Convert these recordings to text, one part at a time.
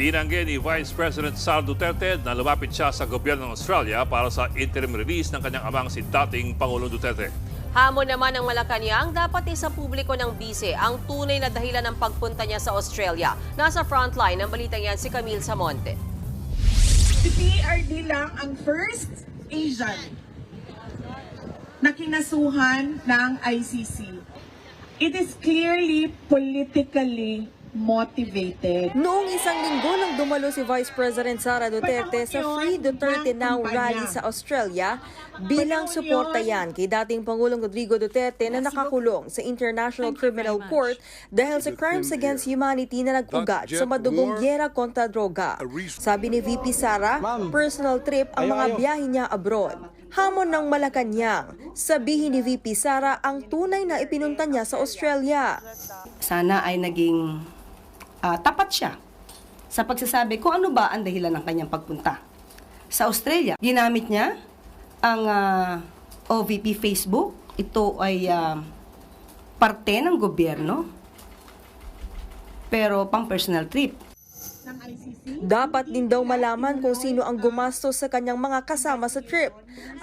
Tinanggi ni Vice President Sara Duterte na lumapit siya sa gobyerno ng Australia para sa interim release ng kanyang amang si dating Pangulong Duterte. Hamon naman ng Malacanang, dapat isa publiko ng bise ang tunay na dahilan ng pagpunta niya sa Australia. Nasa frontline ng balitang yan si Camille Samonte. Si PRD lang ang first Asian na kinasuhan ng ICC. It is clearly politically motivated. Noong isang linggo nang dumalo si Vice President Sara Duterte sa Free Duterte Now rally sa Australia bilang suporta yan kay dating Pangulong Rodrigo Duterte na nakakulong sa International Criminal Court dahil sa crimes against humanity na nag-ugat sa madugong gyera kontra droga. Sabi ni VP Sara, personal trip ang mga biyahe niya abroad. Hamon ng Malacanang, sabihin ni VP Sara ang tunay na ipinunta niya sa Australia. sana ay naging ah, tapat siya sa pagsasabi kung ano ba ang dahilan ng kanyang pagpunta. Sa Australia, ginamit niya ang ah, OVP Facebook. Ito ay ah, parte ng gobyerno, pero pang personal trip. Ng ICC. Dapat din daw malaman kung sino ang gumastos sa kanyang mga kasama sa trip.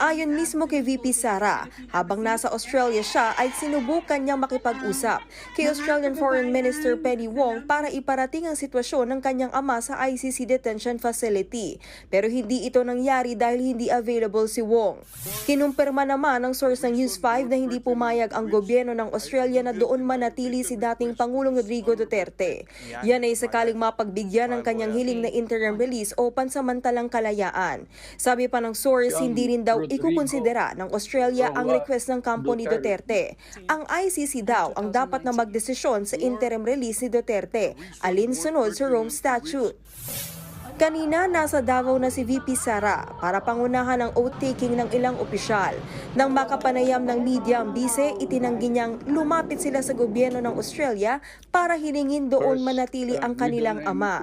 Ayon mismo kay VP Sara, habang nasa Australia siya ay sinubukan niyang makipag-usap kay Australian Foreign Minister Penny Wong para iparating ang sitwasyon ng kanyang ama sa ICC detention facility. Pero hindi ito nangyari dahil hindi available si Wong. Kinumpirma naman ng source ng News 5 na hindi pumayag ang gobyerno ng Australia na doon manatili si dating Pangulong Rodrigo Duterte. Yan ay sakaling mapagbigyan ng kanyang hiling na interim release o pansamantalang kalayaan. Sabi pa ng source, hindi rin daw ikukonsidera ng Australia ang request ng kampo ni Duterte. Ang ICC daw ang dapat na magdesisyon sa interim release ni Duterte, alinsunod sa Rome Statute. Kanina, nasa Davao na si VP Sara para pangunahan ang oath-taking ng ilang opisyal. Nang makapanayam ng media ang bise, itinanggi niyang lumapit sila sa gobyerno ng Australia para hilingin doon manatili ang kanilang ama.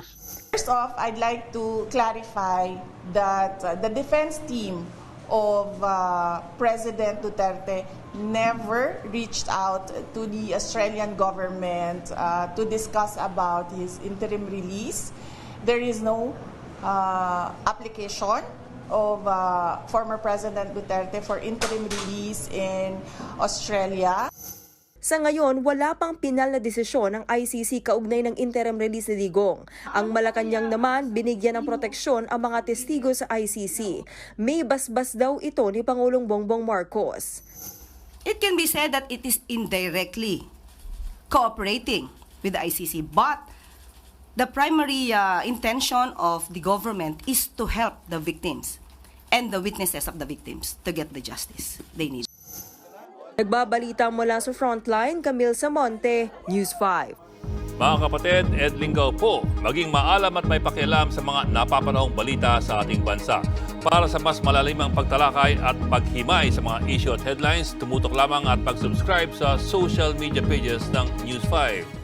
First off, I'd like to clarify that uh, the defense team of uh, President Duterte never reached out to the Australian government uh, to discuss about his interim release. There is no uh, application of uh, former President Duterte for interim release in Australia. Sa ngayon, wala pang pinal na desisyon ng ICC kaugnay ng interim release ni Digong. Ang Malacanang naman, binigyan ng proteksyon ang mga testigo sa ICC. May basbas daw ito ni Pangulong Bongbong Marcos. It can be said that it is indirectly cooperating with the ICC, but the primary uh, intention of the government is to help the victims and the witnesses of the victims to get the justice they need. Nagbabalita mula sa Frontline, Camille Samonte, News 5. Mga kapatid, Ed Linggaw po, maging maalam at may pakialam sa mga napapanahong balita sa ating bansa. Para sa mas malalimang pagtalakay at paghimay sa mga issue at headlines, tumutok lamang at pag-subscribe sa social media pages ng News 5.